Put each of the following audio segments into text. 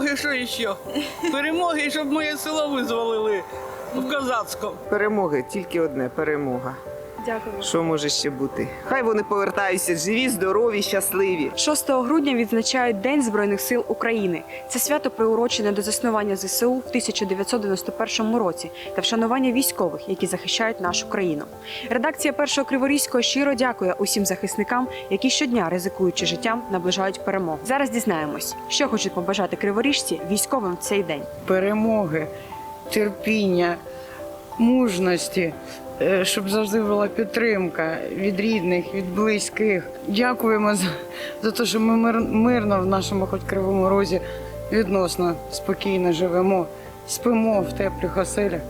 Перемоги, що ще? Перемоги, щоб моє село визволили в Казацькому. Перемоги, тільки одне перемога. Дякую. Що може ще бути? Хай вони повертаються живі, здорові, щасливі. 6 грудня відзначають День Збройних сил України. Це свято приурочене до заснування ЗСУ в 1991 році та вшанування військових, які захищають нашу країну. Редакція першого Криворізького щиро дякує усім захисникам, які щодня, ризикуючи життям, наближають перемогу. Зараз дізнаємось, що хочуть побажати криворіжці військовим в цей день. перемоги, терпіння, мужності, щоб завжди була підтримка від рідних, від близьких. Дякуємо за, за те, що ми мир, мирно в нашому хоч кривому розі відносно спокійно живемо, спимо в теплих оселях.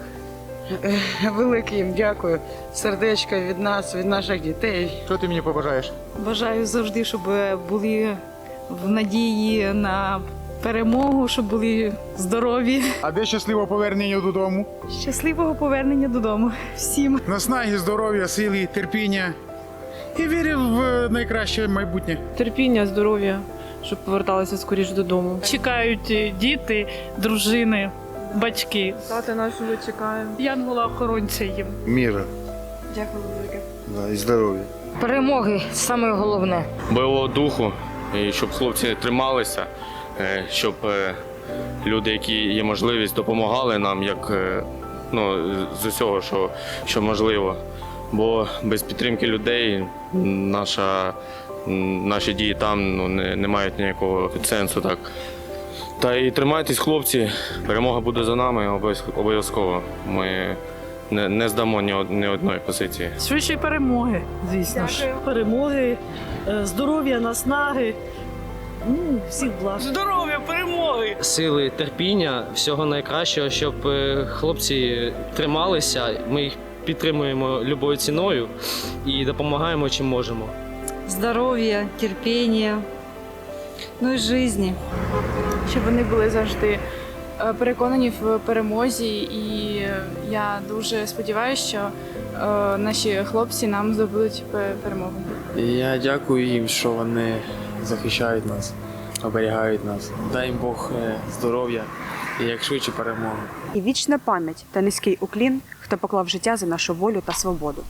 Е, Велике їм дякую. Сердечко від нас, від наших дітей. Що ти мені побажаєш? Бажаю завжди, щоб були в надії на перемогу, щоб були здорові. А де щасливе повернення додому? Щасливого повернення додому всім. Наснаги, здоров'я, сили, терпіння. І вірив в найкраще майбутнє. терпіння, здоров'я, щоб поверталися скоріш додому. Чекають е, діти, дружини, батьки. Тати нашого чекаємо. Янгола охоронця їм. міра Дякую велике. да, і здоров'я. Перемоги саме головне. бойового духу, і щоб хлопці трималися, е, щоб е, люди, які є можливість, допомагали нам, як е, ну, з усього, що, що можливо. Бо без підтримки людей наша, наші дії там ну, не, не мають ніякого сенсу. Так. Та і тримайтесь, хлопці, перемога буде за нами обов'язково-. Ми не, не здамо ні, од- ні одної позиції. Швидшої перемоги, звісно ж. Перемоги, е, здоров'я, наснаги. Ну, всіх благ. Здоров'я, перемоги! сили, терпіння, всього найкращого, щоб е, хлопці трималися. Ми їх підтримуємо любою ціною і допомагаємо чим можемо. Здоров'я, терпіння, ну і житті. Щоб вони були завжди е, переконані в перемозі, і я дуже сподіваюся, що наші хлопці нам здобудуть перемогу. Я дякую їм, що вони захищають нас, оберігають нас. Дай їм Бог е, здоров'я і як швидше перемоги. І вічна пам'ять та низький уклін, хто поклав життя за нашу волю та свободу.